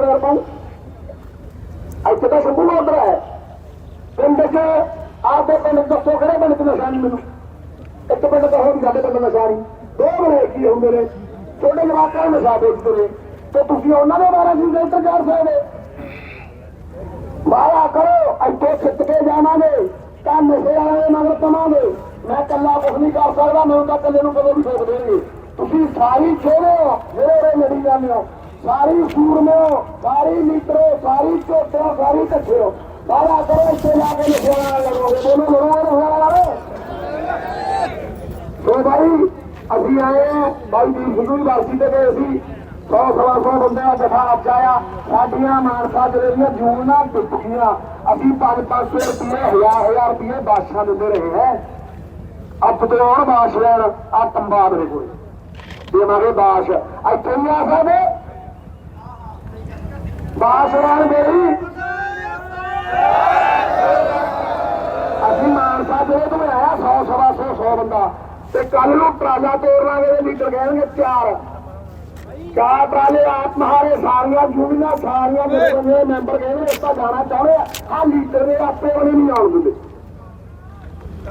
ਤੇਰੇ ਪਾਉ। ਇੱਥੇ ਤਾਂ ਸ਼ੰਭੂ ਆਰਡਰ ਹੈ। ਪਿੰਡ 'ਚ ਆਪਦੇ ਪਿੰਡ 'ਚ ਦੱਸੋ ਕਿਹੜੇ ਪਿੰਡ 'ਚ ਨਸ਼ਾ ਨਹੀਂ ਮੈਨੂੰ ਇੱਕ ਪਿੰਡ ਤਾਂ ਹੋਰ ਉਹਨਾਂ ਦੇ ਬਾਰੇ ਨਹੀਂ ਜ਼ਿਕਰ ਕਰ ਸਕਦੇ ਵਾਇਆ ਕਰੋ, ਇੱਥੇ ਖਿੱਚ ਕੇ ਜਾਵਾਂਗੇ। ਤਾਂ ਨਸ਼ੇ ਵਾਲੇ ਦੇ ਮਗਰ ਪਵਾਂਗੇ। ਮੈਂ ਕੱਲਾ ਕੁਝ ਨਹੀਂ ਕਰ ਸਕਦਾ, ਮੈਨੂੰ ਤਾਂ ਕੱਲੇ ਨੂੰ ਕਦੋਂ ਵੀ ਠੋਕ ਦੇਣਗੇ। ਤੁਸੀਂ ਸਾਰੀ ਛੋੜੋ ਜਿਹੜੇ ਉਰੇ ਮੇਰੀ ਜਾਂਦੇ ਹੋ। ਸਾਰੀ ਸੂਰਮੋ ਸਾਰੀ ਲੀਟਰੋ ਸਾਰੀ ਝੋਟੋ ਸਾਰੀ ਕੱਛਿਓ ਵਾਇਆ ਕਰੋ, ਇੱਥੇ ਜਾ ਕੇ ਨਸ਼ੇ ਨਾਲ ਲੜੋਗੇ ਦੋਨੋਂ ਲੜੋਗੇ ਨਸ਼ੇ ਸੋ ਭਾਈ, ਅਸੀਂ ਆਏ ਬਾਈ ਦੀ ਸਿੱਧੂ ਦੀ ਤੇ ਗਏ ਸੀ। 100 ਸਵਾ ਸੌ ਬੰਦੇ ਦਾ ਜਥਾ ਅੱਜ ਆਇਆ। ਸਾਡੀਆਂ ਮਾਨਸਾ ਜ਼ਿਲ੍ਹੇ ਦੀਆਂ ਜੂਨ ਨਾਲ ਟੁੱਟ ਗਈਆਂ ਅਸੀਂ 5-500 ਰੁਪਏ, ਹਜ਼ਾਰ ਹਜ਼ਾਰ ਰੁਪਏ ਬਾਦਸ਼ਾਹ ਦਿੰਦੇ ਰਹੇ ਹੈ। ਅੱਜ ਤੋਂ ਬਾਸ਼ ਲੈਣ ਆ ਤੰਬਾ ਮੇਰੇ ਕੋਲ। ਦੇਵਾਂਗੇ ਬਾਸ਼ ਇੱਥੇ ਨਹੀਂ ਆ ਸਕਦੇ ਬਾਸ਼ ਲੈਣ ਮੇਰੀ। ਅਸੀਂ ਮਾਨਸਾ ਜ਼ਿਲ੍ਹੇ ਤੋਂ ਆਇਆ 100 ਸਵਾ 100 100 ਬੰਦਾ। ਤੇ ਕੱਲ ਨੂੰ ਟਰਾਲਾ ਤੋੜ ਲਾਂਗੇ ਤੇ ਲੀਡਰ ਕਹਿਣਗੇ ਚਾਰ ਚਾਰ ਟਰਾਲੇ ਆਪ ਮਹਾਰੇ ਸਾਰੀਆਂ ਜੂਨੀਆਂ ਸਾਰੀਆਂ ਦੇ ਮੈਂਬਰ ਕਹਿੰਦੇ ਇਸ ਤਾਂ ਜਾਣਾ ਚਾਹੁੰਦੇ ਆ ਲੀਡਰ ਦੇ ਆਪੇ ਉਹਨੇ ਨਹੀਂ ਆਉਣ ਦਿੰਦੇ।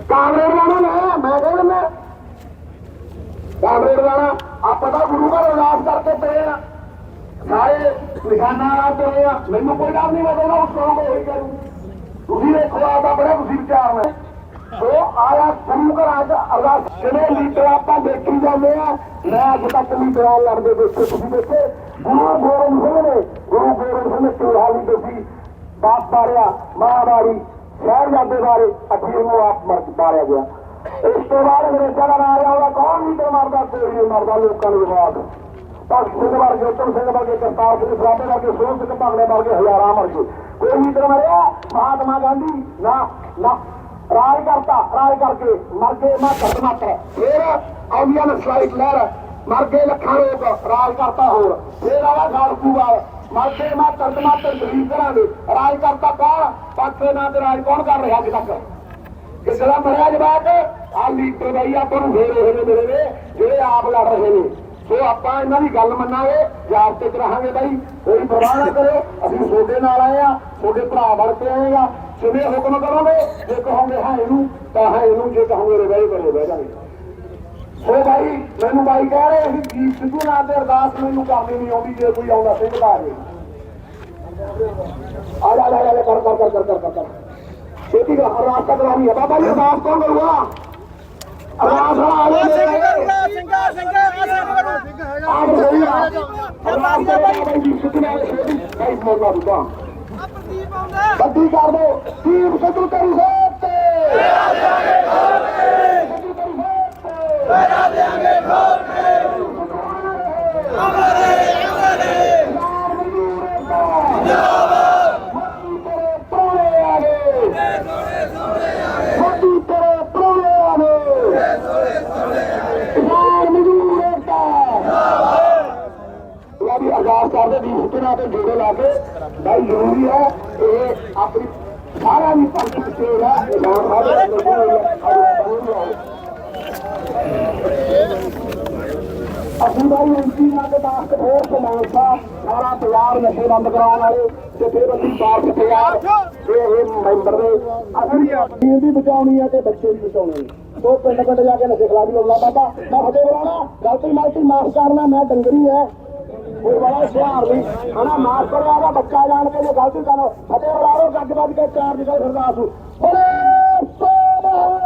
ਕਾਂਗਰਸ ਵਾਲਾ ਨਾ ਮੈਂ ਕਹਿੰਦਾ ਮੈਂ ਕਾਂਗਰਸ ਵਾਲਾ ਆਪਾਂ ਤਾਂ ਗੁਰੂ ਘਰ ਅਰਦਾਸ ਕਰਕੇ ਪਏ ਆ। ਸਾਰੇ ਨਿਸ਼ਾਨਾ ਨਾਲ ਤੁਰੇ ਮੈਨੂੰ ਕੋਈ ਡਰ ਨਹੀਂ ਲੱਗਦਾ ਉਸ ਤੋਂ ਹੋਈ ਕਰੂ ਤੁਸੀਂ ਦੇਖੋ ਆਦਾ ਬੜਾ ਤੁਸੀਂ ਵਿਚਾਰ ਨੇ ਸੋ ਆਇਆ ਗੁਰੂ ਘਰਾਂ ਚ ਅਰਦਾਸ ਜਿਹੜੇ ਲੀਡਰ ਆਪਾਂ ਦੇਖੀ ਜਾਂਦੇ ਆ, ਮੈਂ ਅੱਜ ਤੱਕ ਲੀਡਰਾਂ ਲੜਦੇ ਦੇਖੇ, ਤੁਸੀਂ ਦੇਖੇ, ਗੁਰੂ ਗੋਬਿੰਦ ਸਿੰਘ ਨੇ, ਗੁਰੂ ਗੋਬਿੰਦ ਸਿੰਘ ਚੋਹਾ ਲੀਡਰ ਸੀ ਬਾਪ ਬਾਰਿਆ ਮਾਂ ਬਾਰੀ ਸ਼ਹਿਰ ਜਾਂਦੇ ਬਾਰੇ ਅਖੀਰ ਨੂੰ ਆਪ ਮਰ, ਮਾਰਿਆ ਗਿਆ। ਇਸ ਤੋਂ ਬਾਅਦ ਅੰਗਰੇਜ਼ਾਂ ਦਾ ਰਾਜ ਆਉਂਦਾ ਕੌਣ ਲੀਡਰ ਮਰਦਾ? ਕੋਈ ਨਹੀਂ, ਮਰਦਾ ਲੋਕਾਂ ਨੂੰ ਵਿਵਾਦ ਭਗਤ ਸਿੰਘ ਵਰਗੇ ਉਤਮ ਸਿੰਘ ਵਰਗੇ, ਕਰਤਾਰ ਸਿੰਘ ਸਰਾਭੇ ਵਰਗੇ ਸੋਹਣ ਸਿੰਘ ਭਾਗਲੇ ਵਰਗੇ, ਹਜ਼ਾਰਾਂ ਮਰ ਕੋਈ ਲੀਡਰ ਮਰਿਆ, ਮਹਾਤਮਾ ਗਾਂਧੀ, ਨਾ ਨਾ। ਰਾਜ ਕਰਤਾ, ਰਾਜ ਕਰਕੇ ਮਰ ਗਏ ਮਾਤਰ ਮਾਤਰ। ਫਿਰ ਆਉਂਦੀਆਂ ਨਸਲਾਈਟ ਲਹਿਰ, ਮਰ ਗਏ ਲੱਖਾਂ ਲੋਕ, ਰਾਜ ਕਰਤਾ ਹੋਰ। ਫਿਰ ਆਇਆ ਖਾਲਸੂਵਾਲ ਮਰ ਗਏ ਮਾਤਰ ਮਾਤਰ ਗਰੀਬ ਘਰਾਂ ਦੇ। ਰਾਜ ਕਰਤਾ ਕੌਣ? ਪਾਸੇ ਨਾਂ ਤੇ ਰਾਜ ਕੌਣ ਕਰ ਰਿਹਾ ਅੱਜ ਤੱਕ? ਕਿਸੇ ਦਾ ਮਰਿਆ ਜਵਾਕ ਆ ਲੀਡਰ ਬਈ ਆਪਾਂ ਨੂੰ ਫੇਰ ਰਹੇ ਨੇ ਮੇਰੇ ਨੇ, ਜਿਹੜੇ ਆਪ ਲੜ ਰਹੇ ਨੇ। ਸੋ ਆਪਾਂ ਇਹਨਾਂ ਦੀ ਗੱਲ ਮੰਨਾਂਗੇ ਜਾਬਤੇ ਚ ਰਹਾਂਗੇ ਬਾਈ। ਕੋਈ ਪਰਵਾਹ ਨਾ ਕਰੋ ਅਸੀਂ ਤੁਹਾਡੇ ਨਾਲ ਆਏ ਆ ਤੁਹਾਡੇ ਭਰਾ ਬਣ ਕੇ ਆਏ ਆ ਜਿਵੇਂ ਹੁਕਮ ਕਰੋਗੇ ਜੇ ਕਹੋਗੇ ਹਾਂ ਇਹਨੂੰ ਤਾਂ ਹਾਂ ਇਹਨੂੰ ਜੇ ਕਹੋਗੇ ਰੇ ਬਾਈ ਬਹਿ ਜਾਗੇ ਸੋ ਬਾਈ ਮੈਨੂੰ ਬਾਈ ਕਹਿ ਰਹੇ ਅਸੀਂ ਜੀ ਸਿੱਧੂ ਨਾਲ ਤੇ ਅਰਦਾਸ ਮੈਨੂੰ ਕਰਨੀ ਨਹੀਂ ਆਉਂਦੀ ਜੇ ਕੋਈ ਆਉਂਦਾ ਸਿੰਘ ਦਾ। ਆ ਜੇ ਆ ਜਾ ਆ ਜਾ, ਕਰ ਕਰ ਕਰ ਕਰ ਕਰ ਛੇਤੀ ਕਰ ਅਰਦਾਸ ਤਾਂ ਕਰਾਉਣੀ ਹੈ ਬਾਬਾ ਜੀ ਅਰਦਾਸ ਕੌਣ ਕਰੂਗਾ? ਅਰਦਾਸ ਵਾਲਾ ਆ ਜਾਏ ਸਿੰਘਾ ਸਿੰਘਾ ਆ ਸਿੰਘ ਕਰੂ ਆਪ ਸਹੀ ਆ ਅਰਦਾਸ ਦਾ ਬਾਈ ਜੀ ਸਿੱਧੂ ਨਾਲ ਛੇਤੀ ਬਾਈ ਮੋਲਾ ਬੁੱਢਾ ਆ ਪ੍ਰਦੀਪ ਆਉਂਦਾ ਬੱਦੀ ਕਰ ਦੋ ਦੀਪ ਸਿੱਧੂ ਕਰੀ ਸਾਹਿਬ ਤੇ ਸਿੱਧੂ ਕਰੀ ਸਾਹਿਬ ਤੇ ਮੇਰਾ ਦੇਾਂਗੇ ਖੋਲ ਕੇ ਅਮਰੇ ਅਮਰੇ ਯਾਰ ਮਜ਼ਦੂਰ ਜਿੰਦਾਬਾਦ ਮੱਤੀ ਤੇਰੇ ਪ੍ਰੋਲੇ ਆ ਗਏ ਮੱਤੀ ਤੇਰੇ ਪ੍ਰੋਲੇ ਆ ਗਏ ਯਾਰ ਮਜ਼ਦੂਰ ਏਕਤਾ ਇਹ ਵੀ ਅਰਦਾਸ ਕਰਦੇ ਵੀ ਹੁਕਮਾਂ ਤੇ ਜੋੜੇ ਲਾ ਕੇ ਭਾਈ ਜ਼ਰੂਰੀ ਹੈ ਇਹ ਆਪਣੀ ਸਾਰਾ ਵੀ ਪੰਜ ਪਿੱਛੇ ਹੈ ਇਮਾਮ ਅਸੀਂ ਭਾਈ ਐਮਪੀ ਨਾਲ ਦੇ ਬਾਸ ਹੋਰ ਸਮਾਨਸਾ ਸਾਰਾ ਤਿਆਰ ਨਸ਼ੇ ਬੰਦ ਕਰਾਉਣ ਵਾਲੇ ਜਥੇਬੰਦੀ ਬਾਸ ਤਿਆਰ ਇਹ ਇਹ ਮੈਂਬਰ ਨੇ ਅਸੀਂ ਟੀਮ ਵੀ ਬਚਾਉਣੀ ਹੈ ਤੇ ਬੱਚੇ ਵੀ ਬਚਾਉਣੇ ਨੇ। ਸੋ ਪਿੰਡ ਪਿੰਡ ਜਾ ਕੇ ਨਸ਼ੇ ਖਿਲਾਫੀ ਲੜਨਾ ਬਾਬਾ, ਮੈਂ ਫਤਿਹ ਬੁਲਾਣਾ ਗਲਤੀ ਮਾਲਤੀ ਮਾਫ ਕਰਨਾ, ਮੈਂ ਡੰਗਰੀ ਹੈ। ਕੋਈ ਬੜਾ ਹੁਸ਼ਿਆਰ ਨਹੀਂ। ਹਣਾ ਮਾਫ ਕਰੋ ਆਦਾ ਬੱਚਾ ਜਾਣ ਕੇ ਜੇ ਗਲਤੀ ਕਰੋ ਫਤਿਹ ਬੁਲਾਓ ਗੱਜ ਵੱਜ ਕੇ ਚਾਰ ਨਿਕਲ ਸਰਦਾਸ ਬੜੇ ਸੋਹਣੇ।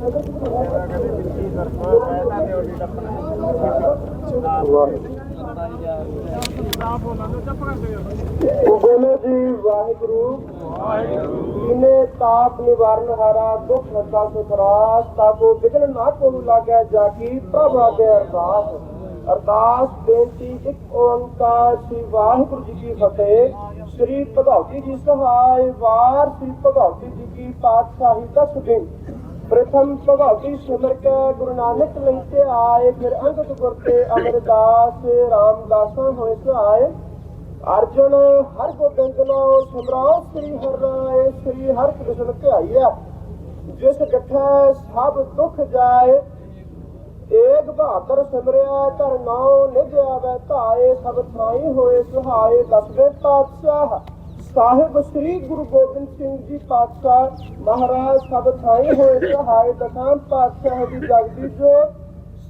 ਬੋਲੋ ਜੀ, ਵਾਹਿਗੁਰੂ। ਜਿਨੇ ਤਾਪ ਨਿਵਾਰਨ ਹਾਰਾ, ਦੁਖ ਹੱਤਾ ਸੁਖਰਾਸ ਤਾਕੋ ਵਿਗਨ ਨਾ ਕੋ ਲਾਗੈ, ਜਾ ਕੀ ਪ੍ਰਭ ਆਗੇ ਅਰਦਾਸ। ਅਰਦਾਸ, ਬੇਨਤੀ, ਇੱਕ ਓੰਕਾਰ ਸ੍ਰੀ ਵਾਹਿਗੁਰੂ ਜੀ ਕੀ ਫਤਿਹ। ਸ੍ਰੀ ਭਗਵਤੀ ਜੀ ਸਹਾਇ ਵਾਰ, ਸ੍ਰੀ ਭਗਵਤੀ ਜੀ ਕੀ ਪਾਤਸ਼ਾਹੀ ਦਸ ਦਿਨ ਪ੍ਰਥਮ ਭਗਵਤੀ ਸਿਮਰ ਕੇ, ਗੁਰੂ ਨਾਨਕ ਲਈ ਆਏ, ਫਿਰ ਅੰਗਦ ਗੁਰ ਤੇ ਅਮਰਦਾਸ ਰਾਮਦਾਸਾਂ ਹੋਏ ਸਹਾਇ ਅਰਜੁਨ ਹਰ ਗੋਬਿੰਦ ਨਾਮ ਸਿਮਰਾਓ ਸ੍ਰੀ ਹਰਿ ਸ੍ਰੀ ਹਰਿ ਕ੍ਰਿਸ਼ਨ ਧਿਆਈਆ ਜਿਸ ਗੱਠੈ ਸਭ ਦੁੱਖ ਜਾਏ, ਏਕ ਬਹਾਦਰ ਸਿਮਰਿਆ ਘਰ ਨਾਉ ਨਿਜ ਆਵੈ ਧਾਏ, ਸਭ ਥਾਈ ਹੋਏ ਸੁਹਾਏ ਦਸਵੇਂ ਪਾਤਸ਼ਾਹ। ਸਾਹਿਬ ਸ੍ਰੀ ਗੁਰੂ ਗੋਬਿੰਦ ਸਿੰਘ ਜੀ ਪਾਤਸ਼ਾਹ ਮਹਾਰਾਜ ਸਭ ਥਾਈ ਹੋਏ ਸੁਹਾਏ ਦਸਾਂ ਪਾਤਸ਼ਾਹ ਦੀ ਜਗਦੀ ਜੋਤ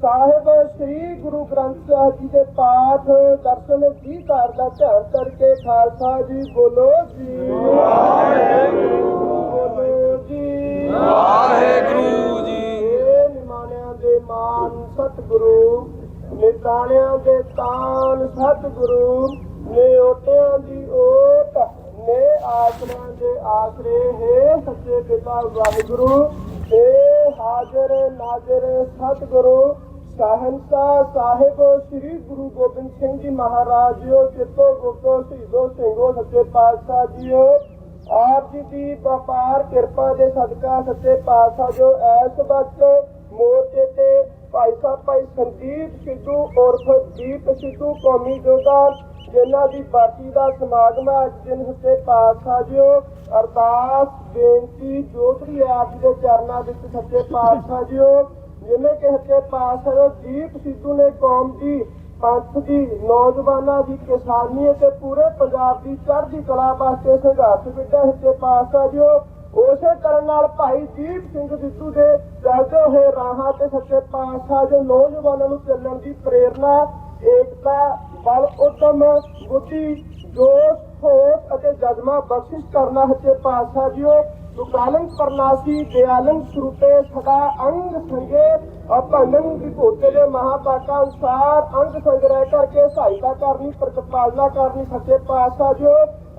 ਸਾਹਿਬ ਸ੍ਰੀ ਗੁਰੂ ਗ੍ਰੰਥ ਸਾਹਿਬ ਜੀ ਦੇ ਪਾਠ ਦਰਸ਼ਨ ਜੀ ਘਰ ਦਾ ਧਿਆਨ ਕਰਕੇ ਖਾਲਸਾ ਜੀ ਬੋਲੋ ਜੀ। ਵਾਹਿਗੁਰੂ ਬੋਲੋ ਜੀ। ਵਾਹਿਗੁਰੂ ਜੀ। ਇਹ ਨਿਮਾਣਿਆਂ ਦੇ ਮਾਨ ਸਤਿਗੁਰੂ ਨਿਤਾਣਿਆਂ ਦੇ ਤਾਨ ਸਤਿਗੁਰੂ ਨੇ ਓਟਿਆਂ ਦੀ ਓਟ ਨੇ ਆਸਰਿਆਂ ਦੇ ਆਸਰੇ ਹੈ ਸੱਚੇ ਪਿਤਾ ਵਾਹਿਗੁਰੂ ਏ ਹਾਜ਼ਰ, ਨਾਜ਼ਰ ਸਤਿਗੁਰੂ ਸਾਹਿਬਾ ਸਾਹਿਬ, ਸ੍ਰੀ ਗੁਰੂ ਗੋਬਿੰਦ ਸਿੰਘ ਜੀ ਮਹਾਰਾਜ ਜੀਓ ਚਿੱਤੋ ਗੁਪਤੋ, ਸ਼ਹੀਦੋ ਸਿੰਘੋ, ਸੱਚੇ ਪਾਤਸ਼ਾਹ ਜੀਓ, ਆਪ ਜੀ ਦੀ ਵਪਾਰ ਕਿਰਪਾ ਦੇ ਸਦਕਾ ਸੱਚੇ ਪਾਤਸ਼ਾਹ ਜੋ ਐਸ ਵਕਤ ਮੋਰਚੇ ਤੇ ਭਾਈ ਸਾਹਿਬ ਭਾਈ ਸੰਦੀਪ ਸਿੱਧੂ ਉਰਫ ਦੀਪ ਸਿੱਧੂ ਕੌਮੀ ਜੋਗਾ ਜਿਨ੍ਹਾਂ ਦੀ ਬਾਤੀ ਦਾ ਸਮਾਗਮ ਹੈ, ਅੱਜ ਦਿਨ ਪਾਤਸ਼ਾਹ ਜੀਓ। ਅਰਦਾਸ, ਬੇਨਤੀ ਜੋਤਰੀ ਆਪ ਦੇ ਚਰਨਾਂ ਵਿੱਚ ਸੱਚੇ ਪਾਤਸ਼ਾਹ ਜੀਓ। ਜਿਵੇਂ ਕਿ ਸੱਚੇ ਪਾਤਸ਼ਾਹ ਦੀਪ ਸਿੱਧੂ ਨੇ ਕੌਮ ਦੀ, ਪੰਥ ਦੀ, ਨੌਜਵਾਨਾਂ ਦੀ, ਕਿਸਾਨੀ ਅਤੇ ਪੂਰੇ ਪੰਜਾਬ ਦੀ ਚੜ੍ਹਦੀ ਕਲਾ ਵਾਸਤੇ ਸੰਘਰਸ਼ ਵਿੱਢਿਆ ਸੱਚੇ ਪਾਤਸ਼ਾਹ ਜੀਓ। ਉਸੇ ਕਰਨ ਨਾਲ ਭਾਈ ਦੀਪ ਸਿੰਘ ਸਿੱਧੂ ਦੇ ਚੱਲਦੇ ਹੋਏ ਰਾਹਾਂ ਤੇ ਸੱਚੇ ਪਾਤਸ਼ਾਹ ਜੋ ਨੌਜਵਾਨਾਂ ਨੂੰ ਚੱਲਣ ਦੀ ਪ੍ਰੇਰਨਾ ਏਕਤਾ ਬਲ ਉਦਮ ਬੁੱਧੀ, ਜੋਸ਼ ਹੋਸ਼ ਅਤੇ ਜਜ਼ਮਾ ਬਖਸ਼ਿਸ਼ ਕਰਨਾ ਸੱਚੇ ਪਾਤਸ਼ਾਹ ਜੀਓ। ਸੁਕਾਲੰ ਪਰਨਾਸੀ, ਦਿਆਲੰ ਸਰੂਪੇ ਸਦਾ ਅੰਗ ਸੰਗੇ ਅਪਨੰ ਵਿਭੂਤੇ ਦੇ ਮਹਾਪਾਕਾਂ ਅਨੁਸਾਰ ਅੰਗ ਸੰਗ ਕਰਕੇ ਸਹਾਇਤਾ ਕਰਨੀ, ਪ੍ਰਤਪਾਲਨਾ ਕਰਨੀ ਸੱਚੇ ਪਾਤਸ਼ਾਹ ਜੀਓ।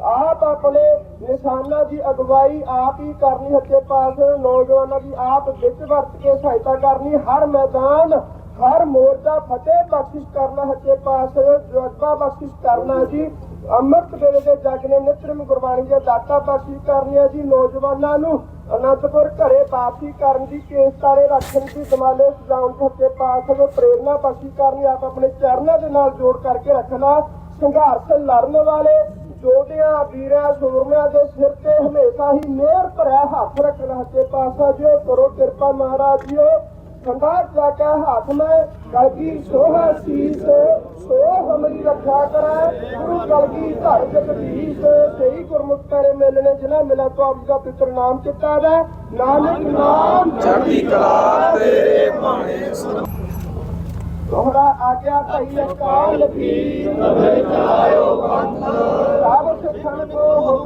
ਆਪ ਆਪਣੇ ਨਿਸ਼ਾਨਾ ਦੀ ਅਗਵਾਈ ਆਪ ਹੀ ਕਰਨੀ ਸੱਚੇ ਪਾਤਸ਼ਾਹ ਨੌਜਵਾਨਾਂ ਦੀ ਆਪ ਵਿੱਚ ਵਰਤ ਕੇ ਸਹਾਇਤਾ ਕਰਨੀ। ਹਰ ਮੈਦਾਨ ਹਰ ਮੋਰਚਾ ਫਤਿਹ ਬਖਸ਼ਿਸ਼ ਕਰਨਾ ਹੱਥੇ ਪਾਤਸ਼ਾਹ ਜਜ਼ਬਾ ਬਖਸ਼ਿਸ਼ ਕਰਨਾ ਜੀ। ਅੰਮ੍ਰਿਤ ਵੇਲੇ ਦੇ ਜਗ ਨੇ ਨਿਤਰਮ ਗੁਰਬਾਣੀ ਦੇ ਦਾਤਾ ਬਖਸ਼ਿਸ਼ ਕਰਨੀਆਂ ਜੀ। ਨੌਜਵਾਨਾਂ ਨੂੰ ਅਨੰਦਪੁਰ ਘਰੇ ਵਾਪਸੀ ਕਰਨ ਦੀ ਕੇਸਤਾਰੇ ਰੱਖਣ ਦੀ ਦਮਾਲੇ ਸਜਾਉਣ ਦੇ ਸੱਚੇ ਨੂੰ ਪ੍ਰੇਰਨਾ ਬਖਸ਼ਿਸ਼ ਕਰਨੀ ਆਪ ਆਪਣੇ ਚਰਨਾਂ ਦੇ ਨਾਲ ਜੋੜ ਕਰਕੇ ਰੱਖਣਾ। ਸੰਘਰਸ਼ ਲੜਨ ਵਾਲੇ ਜੋਧਿਆਂ ਵੀਰਾਂ, ਸੂਰਮਿਆਂ ਦੇ ਸਿਰ ਤੇ ਹਮੇਸ਼ਾ ਹੀ ਮਿਹਰ ਭਰਿਆ ਹੱਥ ਰੱਖਣਾ ਸੱਚੇ ਪਾਤਸ਼ਾਹ ਜੀ ਕਰੋ ਕਿਰਪਾ ਮਹਾਰਾਜ ਜੀਓ। ਸੰਗਾਰ ਜਾ ਕੇ ਹੱਥ ਮੈਂ ਕਲਗੀ ਸੋਹਾ ਸੀਸ ਸੋ ਹਮਰੀ ਰੱਖਿਆ ਕਰੈ ਗੁਰੂ ਕਲਗੀ ਘਰ ਜਗਦੀਸ਼ ਸਹੀ ਗੁਰਮੁਖ ਤੇਰੇ ਮਿਲਣੇ ਜਿਨ੍ਹਾਂ ਮਿਲਾ ਤੋਂ ਆਪ ਦਾ ਪਿਤਰ ਨਾਮ ਚਿੱਤਾ ਦਾ ਨਾਨਕ ਨਾਮ ਚੜ੍ਹਦੀ ਕਲਾ ਤੇਰੇ ਭਾਣੇ ਦੋਹਰਾ ਆਗਿਆ ਭਈ ਅਕਾਲ ਕੀ ਨਵੇਂ ਚਲਾਇਓ ਪੰਥ ਸਭ ਸਿੱਖਣ ਕੋ